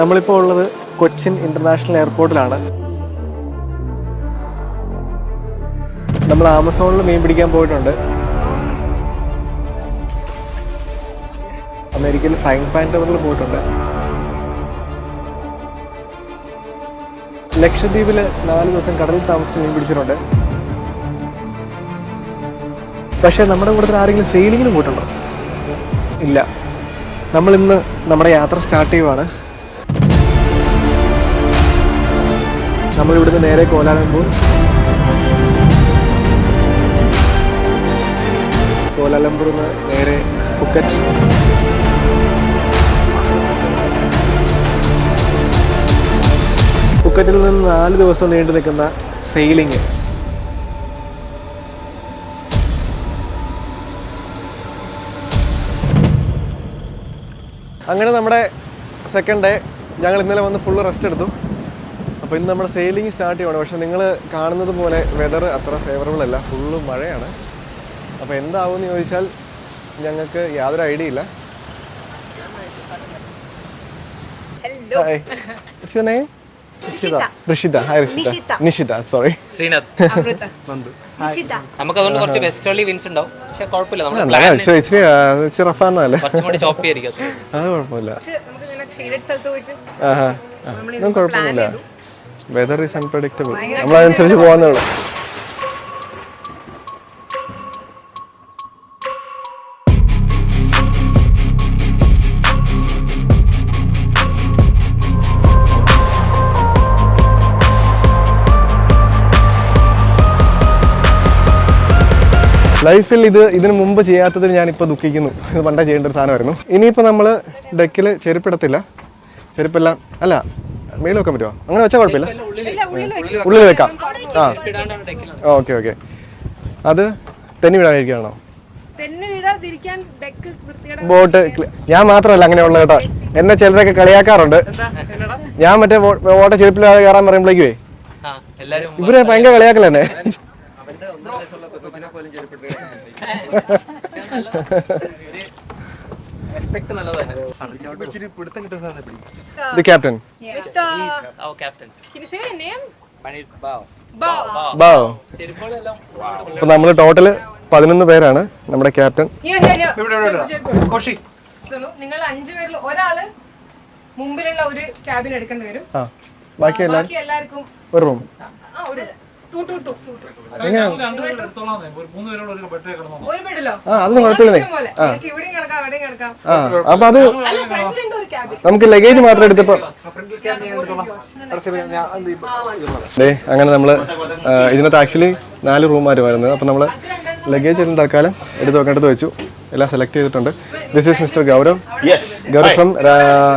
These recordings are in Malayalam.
നമ്മളിപ്പോൾ ഉള്ളത് കൊച്ചിൻ ഇന്റർനാഷണൽ എയർപോർട്ടിലാണ്. നമ്മൾ ആമസോണിൽ മീൻ പിടിക്കാൻ പോയിട്ടുണ്ട്. അമേരിക്കയിൽ ഫൈൻ പാൻ ടവറിൽ പോയിട്ടുണ്ട്. ലക്ഷദ്വീപിൽ നാല് ദിവസം കടലിൽ താമസിച്ച് മീൻ പിടിച്ചിട്ടുണ്ട്. പക്ഷേ നമ്മുടെ കൂട്ടത്തിൽ ആരെങ്കിലും സെയിലിങ്ങിന് പോയിട്ടുണ്ടോ? ഇല്ല. നമ്മൾ ഇന്ന് നമ്മുടെ യാത്ര സ്റ്റാർട്ട് ചെയ്യുവാണ്. നമ്മൾ ഇവിടുന്ന് നേരെ കോലാലംപൂർ. കോലാലംപൂർ നിന്ന് നേരെ ഫുക്കറ്റ് ഫുക്കറ്റിൽ നിന്ന് നാല് ദിവസം നീണ്ടു നിൽക്കുന്ന സെയിലിംഗ് അങ്ങനെ നമ്മുടെ സെക്കൻഡ് ഡേ ഞങ്ങൾ ഇന്നലെ വന്ന് ഫുള്ള് റെസ്റ്റ് എടുത്തു. അപ്പോൾ ഇന്ന് നമ്മുടെ സെയിലിംഗ് സ്റ്റാർട്ട് ചെയ്യണം പക്ഷേ നിങ്ങൾ കാണുന്നത് പോലെ വെതർ അത്ര ഫേവറബിൾ അല്ല. ഫുള്ള് മഴയാണ്. അപ്പോൾ എന്താവുമെന്ന് ചോദിച്ചാൽ ഞങ്ങൾക്ക് യാതൊരു ഐഡിയ ഇല്ല. Hello. What's your name? Rishita. Sorry Sreenath. Amrita. Nishita. നമുക്ക് അതുകൊണ്ട് കുറച്ച് വെസ്റ്റേർലി വിൻസ് ഉണ്ടാവും. പക്ഷെ കുഴപ്പമില്ല നമ്മുടെ ഇച്ചിരി ഇച്ചിരി കുറച്ചുകൂടി ചോപ്പി ആയിരിക്കും അത്. കുഴപ്പമില്ല. ഒന്നും കുഴപ്പമൊന്നുമില്ല. വെതർ ഈസ് അൺപ്രഡിക്റ്റബിൾ നമ്മളതനുസരിച്ച് പോകുന്നേ ഉള്ളൂ. ലൈഫിൽ ഇത് ഇതിനു മുമ്പ് ചെയ്യാത്തതിൽ ഞാനിപ്പോൾ ദുഃഖിക്കുന്നു. ഇത് പണ്ടേ ചെയ്യേണ്ട ഒരു സാധനമായിരുന്നു. ഇനിയിപ്പോൾ നമ്മൾ ഡെക്കിൽ ചെരുപ്പിടത്തില്ല. ചെരുപ്പെല്ലാം അല്ല മേളിൽ വെക്കാൻ പറ്റുമോ അങ്ങനെ വെച്ചാൽ കുഴപ്പമില്ല. ഉള്ളിൽ വെക്കാം. ആ. Okay okay. അത് തെന്നി വിടാനിരിക്കുകയാണോ? തന്നെ വീടാതിരിക്കാൻ ഡെക്ക് വൃത്തിയുടെ ബോട്ട് ഞാൻ മാത്രമല്ല അങ്ങനെയുള്ള കേട്ടോ. എന്നെ ചിലരൊക്കെ കളിയാക്കാറുണ്ട്. ഞാൻ മറ്റേ ബോട്ടെ ചെരുപ്പിലാതെ കയറാൻ പറയുമ്പോഴേക്കുവേ. ഇവരെ എല്ലാരും ഇവർ ഭയങ്കര കളിയാക്കൽ തന്നെ captain. Yeah. ഇത് captain mister oh captain Can you say your name? അപ്പൊ നമ്മൾ ടോട്ടൽ പതിനൊന്ന് പേരാണ് നമ്മുടെ ക്യാപ്റ്റൻ. നിങ്ങൾ അഞ്ചു പേരിൽ ഒരാൾ മുമ്പിലുള്ള ഒരു ക്യാബിൻ എടുക്കേണ്ടി വരും. ബാക്കി എല്ലാവർക്കും ഒരു റൂം ആ അതൊന്നും കുഴപ്പമില്ലേ. അപ്പൊ അത് നമുക്ക് ലഗേജ് മാത്രം എടുത്തപ്പോ ദേ അങ്ങനെ നമ്മൾ ഇതിനകത്ത് ആക്ച്വലി നാല് റൂമായിരുന്നു വരുന്നത്. അപ്പൊ നമ്മൾ ലഗേജ് എല്ലാം തൽക്കാലം എടുത്ത് വെക്കേണ്ടത് വെച്ചു. എല്ലാം സെലക്ട് ചെയ്തിട്ടുണ്ട് this is mister Gaurav Yes. Gaurav from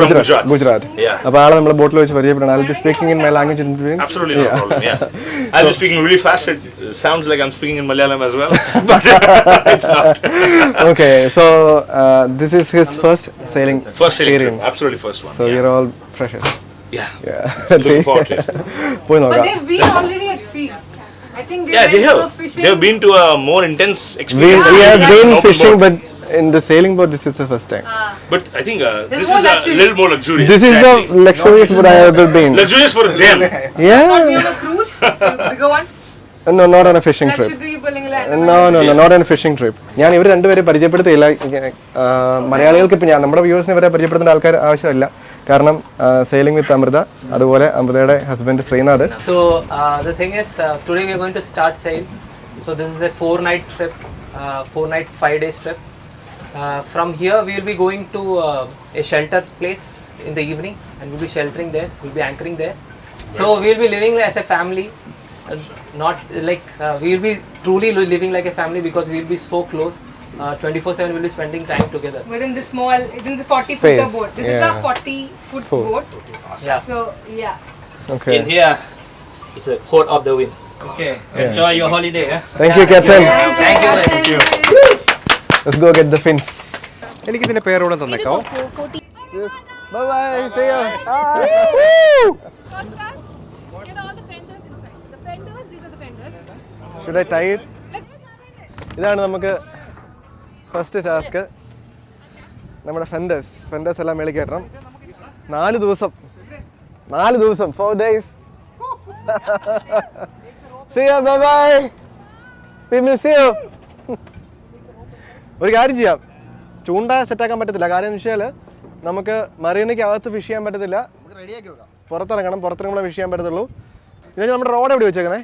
Gujarat Gujarat. Gujarat Yeah. അപ്പോൾ ആളെ നമ്മൾ ബോട്ടിൽ വെച്ച് പരിചയപ്പെടണം I be speaking in my language in between Absolutely no problem. Yeah. I'll be speaking really fast. It uh, sounds like I'm speaking in Malayalam as well, but it's not. Okay so this is his first sailing First sailing trip. experience Absolutely first one. So yeah. You are all freshers yeah. Yeah. Looking forward to it. പോയി But നോക്കാം they've been already at sea. I think they Yeah, they have. Fishing. They have been to a more intense experience. we we have been fishing, boat. but in the sailing boat, this is the first time. But I think uh, this is a luxury. little more luxurious. This is exactly. the luxurious boat I have ever been. luxurious for them. Yeah. We have a cruise. We go on. No, not on a fishing trip. Lakshadweep അല്ലെങ്കിൽ No, no, no, not on a fishing trip. ഞാൻ ഇവർ രണ്ടുപേരെ പരിചയപ്പെടുത്തിയില്ല ഇങ്ങനെ, ആ, മലയാളികൾക്ക് ഇപ്പം ഞാൻ നമ്മുടെ വ്യൂവേഴ്സിനെ ഇവരെ പരിചയപ്പെടുത്തേണ്ട ആൾക്കാർ ആവശ്യമില്ല കാരണം സെയിലിംഗ് വിത്ത് അമൃത അതുപോലെ അമൃതയുടെ husband Sreenath So uh, the thing is, uh, today we are going to start sail. So this is a four-night trip, uh, four-night, five-days trip. Uh, from here, we will be going to uh, a shelter place in the evening, and we'll be sheltering there. We'll be anchoring there. So we will be living as a family, uh, not like uh, we will be truly li- living like a family because we will be so close. Uh, 24/7 we'll be spending time together. within the small within the 40 footer Space, boat. This yeah. is a 40 foot Foot. boat. Yeah. So yeah. Okay In here is a quote of the wind. Okay. Enjoy your holiday. Eh? Thank you captain Thank you. Thank you. Let's go get the fins എനിക്ക് ഇതിന്റെ പേരോടെ തന്നേക്കാവോ bye bye see you First class. Get all the fenders inside. The fenders, these are the fenders. Should I tie ഇതാണ് നമുക്ക് First task നമ്മുടെ ഫെൻഡേഴ്സ് ഫെൻഡേഴ്സ് എല്ലാം മേളിൽ കയറ്റണം. നാല് ദിവസം നാല് ദിവസം four days See you, bye bye. We miss you. ഒരു കാര്യം ചെയ്യാം. ചൂണ്ട സെറ്റാക്കാൻ പറ്റത്തില്ല. കാര്യം എന്ന് വെച്ചാൽ നമുക്ക് മറീനയ്ക്ക് അകത്ത് ഫിഷ് ചെയ്യാൻ പറ്റത്തില്ല. പുറത്തിറങ്ങണം. പുറത്തിറങ്ങുമ്പോൾ ഫിഷ് ചെയ്യാൻ പറ്റത്തുള്ളൂ. പിന്നെ നമ്മുടെ റോഡ് എവിടെ വെച്ചേക്കണേ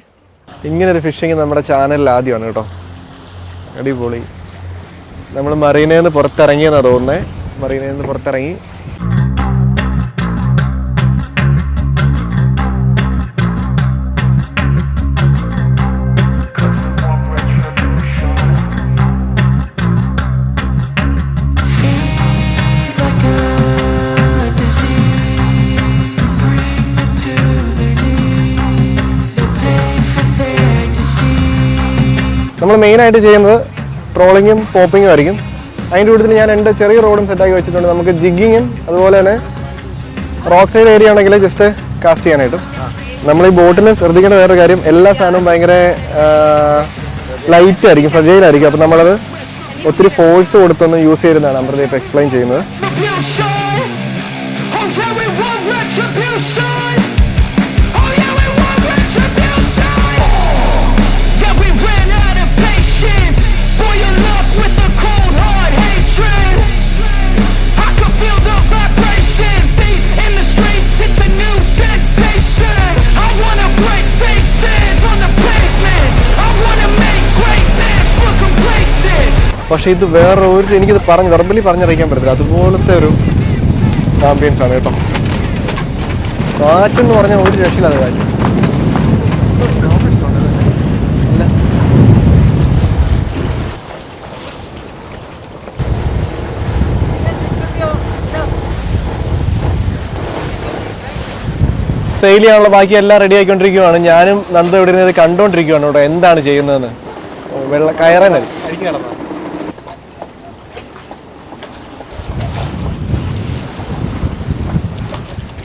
ഇങ്ങനൊരു ഒരു ഫിഷിങ് നമ്മുടെ ചാനലിൽ ആദ്യമാണ് കേട്ടോ. അടിപൊളി. നമ്മൾ മറീനയിൽ നിന്ന് പുറത്തിറങ്ങിയെന്നാണ് തോന്നുന്നത് മറീനയിൽ നിന്ന് പുറത്തിറങ്ങി നമ്മൾ മെയിനായിട്ട് ചെയ്യുന്നത് ട്രോളിങ്ങും പോപ്പിങ്ങും ആയിരിക്കും. അതിന്റെ കൂട്ടത്തിൽ ഞാൻ എന്റെ ചെറിയ റോഡും സെറ്റാക്കി വെച്ചിട്ടുണ്ട്. നമുക്ക് ജിഗിങ്ങും അതുപോലെ തന്നെ റോക്ക് സൈഡ് ഏരിയ ആണെങ്കിൽ ജസ്റ്റ് കാസ്റ്റ് ചെയ്യാനായിട്ടും. നമ്മൾ ഈ ബോട്ടിൽ ശ്രദ്ധിക്കേണ്ട വേറൊരു കാര്യം എല്ലാ സാധനവും ഭയങ്കര ലൈറ്റ് ആയിരിക്കും ഫ്രജൈൽ ആയിരിക്കും. അപ്പോൾ നമ്മളത് ഒത്തിരി ഫോഴ്സ് കൊടുത്തൊന്ന് യൂസ് ചെയ്യുന്നതാണ് അമൃതീപ്പ് എക്സ്പ്ലെയിൻ ചെയ്യുന്നത്. പക്ഷേ ഇത് വേറെ ഒരു എനിക്കിത് പറഞ്ഞ് വെർബലി പറഞ്ഞറിയിക്കാൻ പറ്റത്തില്ല. അതുപോലത്തെ ഒരു ആംബിയൻസ് ആണ് കേട്ടോ. കാറ്റെന്ന് പറഞ്ഞാൽ ഒരു രക്ഷയില്ലാതെ കാറ്റ്. സെയിൽ ബാക്കി എല്ലാം റെഡി ആയിക്കൊണ്ടിരിക്കുവാണ്. ഞാനും നന്ദ ഇവിടെ ഇരുന്ന് ഇത് കണ്ടോണ്ടിരിക്കുവാണ് കേട്ടോ. എന്താണ് ചെയ്യുന്നതെന്ന്. വെള്ളം കയറാനത്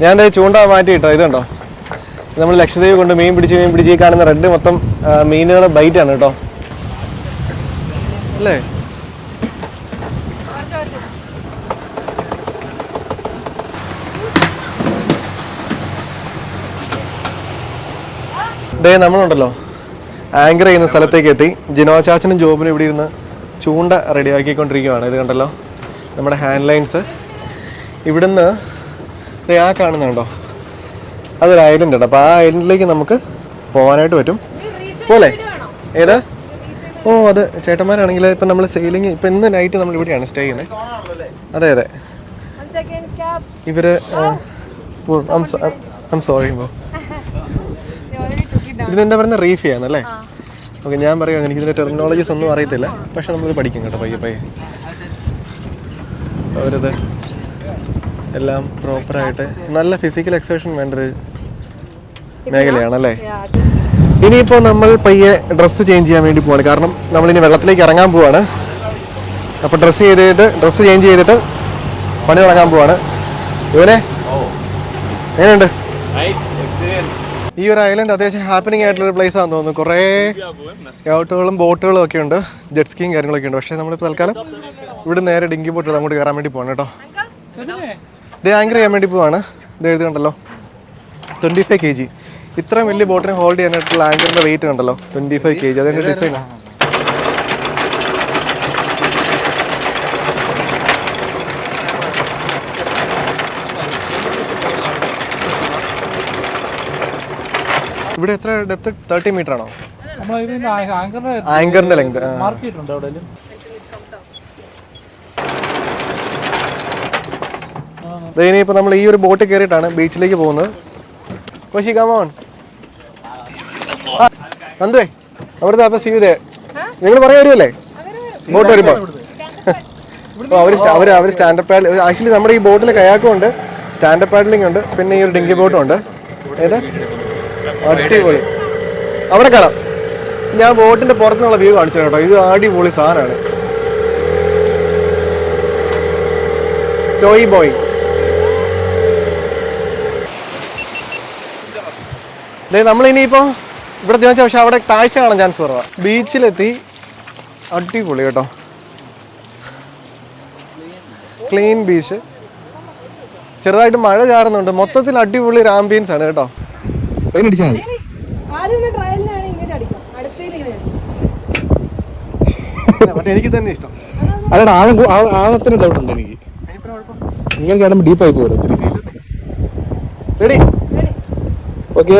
ഞാൻ ചൂണ്ട മാറ്റിയിട്ടോ ഇത് ഇതുണ്ടോ? നമ്മൾ ലക്ഷദ്വീപ് കൊണ്ട് മീൻ പിടിച്ച് മീൻ പിടിച്ച് കാണുന്ന റെഡ് മൊത്തം മീനുകളുടെ ബൈറ്റ് ആണ് കേട്ടോ. അല്ലേ? ഡേ നമ്മളുണ്ടല്ലോ. ആങ്കർ ചെയ്യുന്ന സ്ഥലത്തേക്ക് എത്തി. ജിനോ ചാച്ചനും ജോബിനും ഇവിടെ ഇരുന്ന് ചൂണ്ട റെഡിയാക്കിക്കൊണ്ടിരിക്കുകയാണ് ഇത് കണ്ടല്ലോ? നമ്മുടെ ഹാൻഡ് ലൈൻസ് ഇവിടുന്ന് ആ കാണുന്നുണ്ടോ അതൊരു ഐലൻഡ് ഉണ്ട്. അപ്പോൾ ആ ഐലൻഡിലേക്ക് നമുക്ക് പോകാനായിട്ട് പറ്റും. പോലെ? ഏത്? ഓ അത് ചേട്ടന്മാരാണെങ്കിൽ ഇപ്പം നമ്മൾ സെയിലിംഗ് ഇപ്പം ഇന്ന് നൈറ്റ് നമ്മൾ ഇവിടെയാണ് സ്റ്റേ ചെയ്യുന്നത് അതെ അതെ. ഇവർ സോറി ബോ ഇതിനെന്താ പറയുന്നത് റീഫ് ചെയ്യാന്നല്ലേ? ഓക്കെ ഞാൻ പറയുകയാണ് എനിക്ക് ഇതിന്റെ ടെർമിനോളജീസ് ഒന്നും അറിയത്തില്ല. പക്ഷെ നമ്മളിത് പഠിക്കും കേട്ടോ പയ്യെ പയ്യെ. അവരത് എല്ലാം പ്രോപ്പറായിട്ട് നല്ല ഫിസിക്കൽ എക്സേഷൻ വേണ്ട ഒരു മേഖലയാണല്ലേ? ഇനിയിപ്പോൾ നമ്മൾ പയ്യെ ഡ്രസ്സ് ചേഞ്ച് ചെയ്യാൻ വേണ്ടി പോവാണ്. കാരണം നമ്മളിനി വെള്ളത്തിലേക്ക് ഇറങ്ങാൻ പോവാണ്. അപ്പോൾ ഡ്രസ്സ് ചെയ്തിട്ട് ഡ്രസ്സ് ചേഞ്ച് ചെയ്തിട്ട് പണി തുടങ്ങാൻ പോവാണ്. ഇവനെ എങ്ങനെയുണ്ട്? ഈ ഒരു ഐലൻഡ് അത്യാവശ്യം ഹാപ്പനിങ് ആയിട്ടുള്ള പ്ലേസ് ആണെന്ന് തോന്നുന്നു. കുറേ യൗട്ടുകളും ബോട്ടുകളും ഒക്കെ ഉണ്ട്. ജെറ്റ് സ്കീയും കാര്യങ്ങളൊക്കെ ഉണ്ട്. പക്ഷേ നമ്മളിപ്പോൾ തൽക്കാലം ഇവിടെ നേരെ ഡിങ്കി ബോട്ടുകൾ അങ്ങോട്ട് കയറാൻ വേണ്ടി പോകണം കേട്ടോ. ഇത് ആങ്കർ ചെയ്യാൻ വേണ്ടി പോവാണ്. ഇത് എഴുതി കണ്ടല്ലോ. ട്വന്റി ഫൈവ് കെ ജി ഇത്രയും വലിയ ബോട്ടിനെ ഹോൾഡ് ചെയ്യാനായിട്ടുള്ള ആങ്കറിന്റെ വെയിറ്റ് കണ്ടല്ലോ. ട്വന്റി ഫൈവ് കെ ജി അതിന്റെ ഡിസൈൻ ഇവിടെ എത്ര ഡെപ്ത് തേർട്ടി മീറ്റർ ആണോ? ആങ്കറിന്റെ ലെങ്ത് ഇനിയിപ്പോൾ നമ്മൾ ഈ ഒരു ബോട്ടിൽ കയറിയിട്ടാണ് ബീച്ചിലേക്ക് പോകുന്നത്. കോശി കാമോൺ നന്ദേ അവിടുത്തെ അപ്പൊ സീതേ നിങ്ങൾ പറയാൻ വരുമല്ലേ ബോട്ട് വരുമ്പോ. ഓ അവർ അവർ അവർ അവർ സ്റ്റാൻഡപ്പ് പാഡ് ആക്ച്വലി നമ്മുടെ ഈ ബോട്ടിൽ കയാക്കും ഉണ്ട് സ്റ്റാൻഡപ്പ് പാഡലിംഗ് ഉണ്ട് പിന്നെ ഈ ഒരു ഡിങ്കി ബോട്ടും ഉണ്ട് ഏതാ? അടിപൊളി. അവിടെ കാണാം. ഞാൻ ബോട്ടിന്റെ പുറത്തുനിന്നുള്ള വ്യൂ കാണിച്ചു കേട്ടോ. ഇത് അടിപൊളി സാധനമാണ്. ടോയ് ബോയ് ദേ നമ്മളിനിയിപ്പോൾ ഇവിടെ ചോദിച്ചാൽ പക്ഷെ അവിടെ താഴ്ച കാണാൻ ചാൻസ് കുറവാണ് ബീച്ചിലെത്തി അടിപൊളി കേട്ടോ. ക്ലീൻ ബീച്ച് ചെറുതായിട്ട് മഴ ചാറുന്നുണ്ട്. മൊത്തത്തിൽ അടിപൊളി ഒരു ആംബിയൻസ് ആണ് കേട്ടോ. അടിക്കാം. എനിക്ക് തന്നെ ഇഷ്ടം. അല്ലടാ ആഴം ആഴത്തിന് ഡൗട്ട് ഉണ്ട് എനിക്ക്. ഇങ്ങനെ ചാടുമ്പോൾ ഡീപ്പായി പോകും ഒത്തിരി. റെഡി ഓക്കെ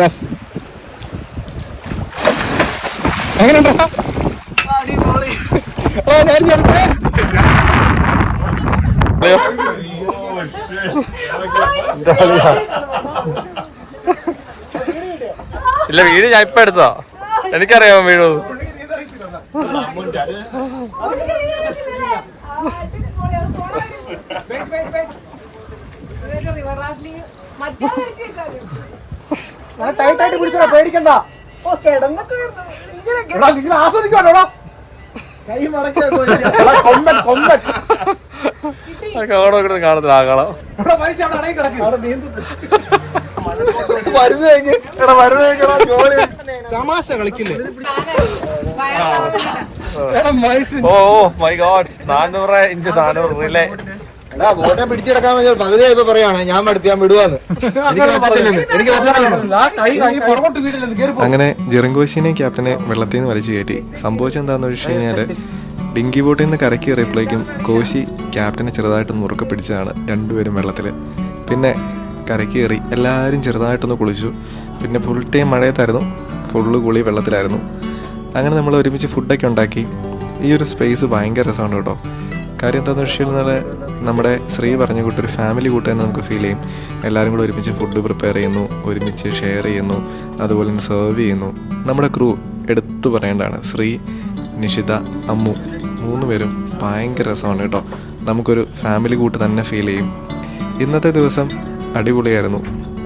യെസ് എങ്ങനെയുണ്ടാ? ഞാൻ ചാടട്ടെ? ഇല്ല വീട് ഞാൻ ഇപ്പൊ എടുത്തോ എനിക്കറിയാം വീട്. റിവർ പേടിക്കണ്ട. നിങ്ങൾ ആസ്വദിക്കണോടാ കൈ മടക്കിയ കൊമ്പൻ കൊമ്പൻ. കാണത്തില്ല ആകാളം ഇവിടെ മനുഷ്യ അവിടെ കിടക്ക്. തമാശ കളിക്കില്ലേ? ഓ മൈ ഗോഡ് നാനൂറ് ഇഞ്ച് നാനൂറ് റിലേ എടാ ബോട്ടെ പിടിച്ചെടുക്കാൻ പകുതിയായപ്പോ പറയാണ് ഞാൻ മടുത്ത് ഞാൻ വിടുവാന്ന്. എനിക്ക് പറ്റത്തില്ലെന്ന്. അങ്ങനെ ജിറങ്കോശിനെ ക്യാപ്റ്റനെ വെള്ളത്തിൽ നിന്ന് വലിച്ചു കയറ്റി. സംഭവിച്ചത് എന്താന്ന് വെച്ച് കഴിഞ്ഞാൽ ഡിങ്കി ബോട്ടിൽ നിന്ന് കരക്കി കയറിയപ്പോഴേക്കും കോശി ക്യാപ്റ്റനെ ചെറുതായിട്ട് മുറുക്കെ പിടിച്ചതാണ് രണ്ടുപേരും വെള്ളത്തിൽ പിന്നെ കരക്കി കയറി എല്ലാവരും ചെറുതായിട്ടൊന്ന് കുളിച്ചു. പിന്നെ ഫുൾ ടൈം മഴയത്തായിരുന്നു. ഫുള്ള് കുളി വെള്ളത്തിലായിരുന്നു. അങ്ങനെ നമ്മൾ ഒരുമിച്ച് ഫുഡൊക്കെ ഉണ്ടാക്കി. ഈ ഒരു സ്പേസ് ഭയങ്കര രസമാണ് കേട്ടോ. കാര്യം എന്താണെന്ന് വെച്ചാൽ നമ്മുടെ ശ്രീ പറഞ്ഞ കൂട്ട് ഒരു ഫാമിലി കൂട്ട് തന്നെ നമുക്ക് ഫീൽ ചെയ്യും. എല്ലാവരും കൂടെ ഒരുമിച്ച് ഫുഡ് പ്രിപ്പയർ ചെയ്യുന്നു ഒരുമിച്ച് ഷെയർ ചെയ്യുന്നു അതുപോലെ തന്നെ സെർവ് ചെയ്യുന്നു. നമ്മുടെ ക്രൂ എടുത്തു പറയേണ്ടതാണ് ശ്രീ നിഷിത അമ്മു മൂന്ന് പേരും ഭയങ്കര രസമാണ് കേട്ടോ. നമുക്കൊരു ഫാമിലി കൂട്ട് തന്നെ ഫീൽ ചെയ്യും. ഇന്നത്തെ ദിവസം അടിപൊളിയായിരുന്നു.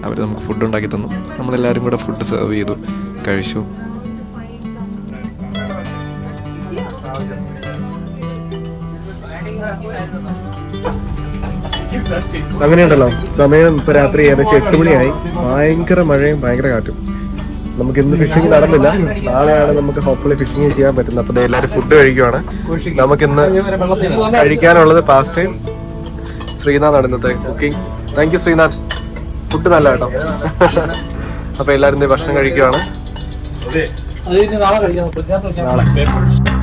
അവർ നമുക്ക് ഫുഡ് ഉണ്ടാക്കി തന്നു. നമ്മളെല്ലാവരും കൂടെ ഫുഡ് സെർവ് ചെയ്തു കഴിച്ചു. അങ്ങനെയുണ്ടല്ലോ. സമയം ഇപ്പൊ രാത്രി ഏകദേശം എട്ട് മണിയായി. ഭയങ്കര മഴയും ഭയങ്കര കാറ്റും. നമുക്ക് ഇന്ന് ഫിഷിംഗ് നടന്നില്ല. നാളെയാണ് നമുക്ക് ഹോപ്പ്ഫുള്ളി ഫിഷിംഗ് ചെയ്യാൻ പറ്റുന്നത്. അപ്പൊ എല്ലാവരും ഫുഡ് കഴിക്കുവാണ്. നമുക്ക് ഇന്ന് കഴിക്കാനുള്ളത് പാസ്റ്റ് ശ്രീനാഥാണ് ഇന്നത്തെ cooking thank you Sreenath. Food നല്ല കേട്ടോ. അപ്പൊ എല്ലാരും ദേ ഭക്ഷണം കഴിക്കുവാണ്. നാളെ.